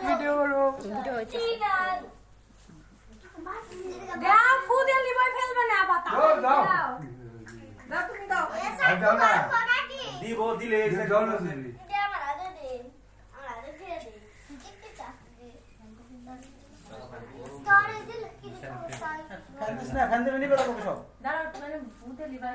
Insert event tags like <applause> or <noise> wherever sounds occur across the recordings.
Video video হয়েছে দাও ফুদে লিবই ফেলবে না আবার দাও, দাও। দাও দাও তুমি দাও দাও না দিব দিলে দাও না দিদি। ফ্যান দিস না ফ্যান দিলে নিবে তখন সব দাঁড়াও মানে ফুদে লিবাই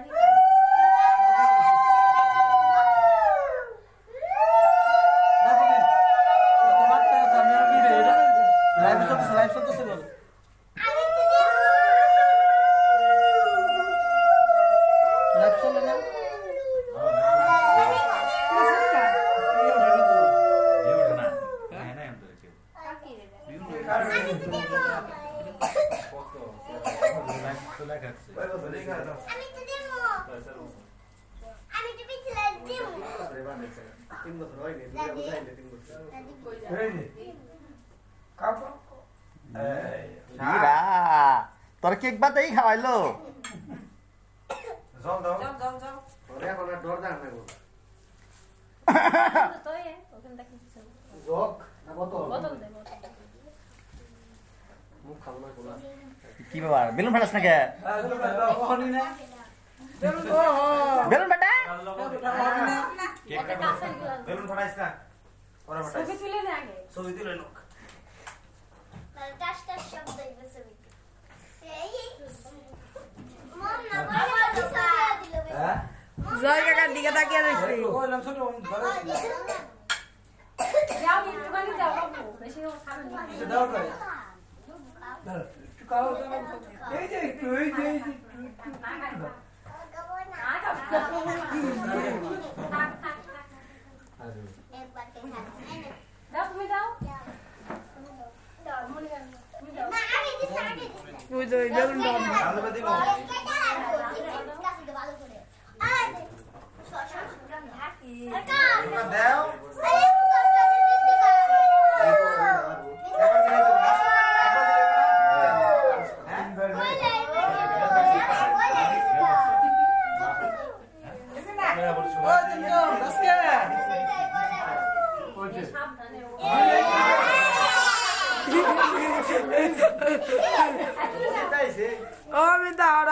তোর কেক বাতাই খাওয়াইলো জল দাও যাও যাও যাও। ওরে এখন আর ডর দেখ না গো। <laughs> তো এ ওখানে দেখি জগ না বোতল? বদল দে বদল মুখ খাব না কোলা কি ব্যাপার? বেলুন ফাটাস না কে না। বেলুন ফাটা। বেলুন ফাটাইছ না। ছবি তুলে নে আগে। ছবি তুলে লোক দিকে তাকিয়ে দেখছি কইলাম ছোট ধরে যাও দাও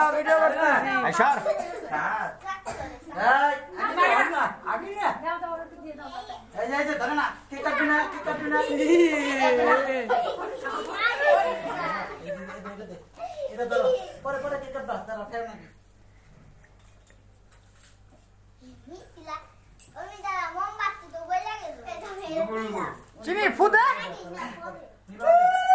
করে দাঁড়া, একটু কালো কালো। এই por por que basta, rafiarme aquí. ¿Qué es eso? ¿Qué es eso? ¿Qué es eso? ¿Qué es eso? ¿Qué es eso? ¿Qué es eso?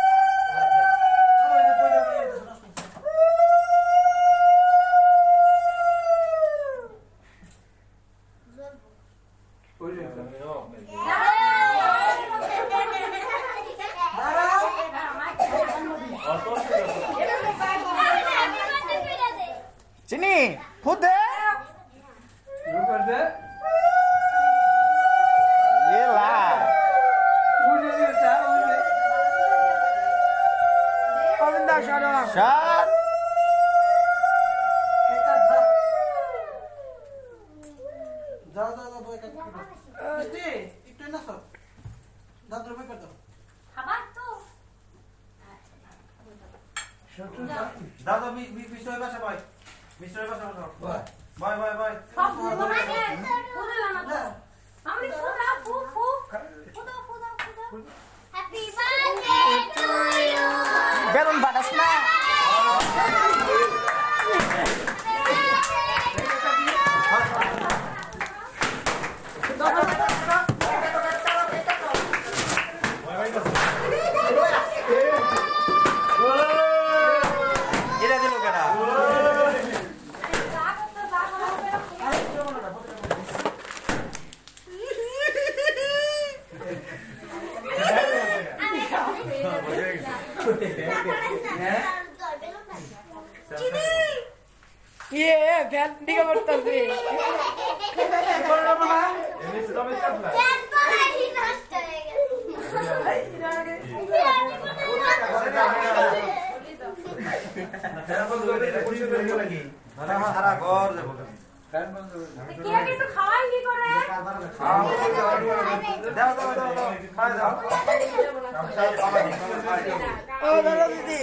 কাটবা মিষ্টি একটু না সব দাদুর বই কাটো খাবার তো। দাও দাও মিস্টার পাশে বসো বাহ। বয় বয় বয় সব ফুল লাগে ফুল না তো আমি ফুল দাও ফু ফু ফু দাও ফু দাও ফু দাও Happy birthday to you. Balloon ফাটাস না এটা দিল কেডা রাগ তো রাগ হবে ইয়ে ফ্যান দিকে করতেছি সারা ঘর যাব দিদি।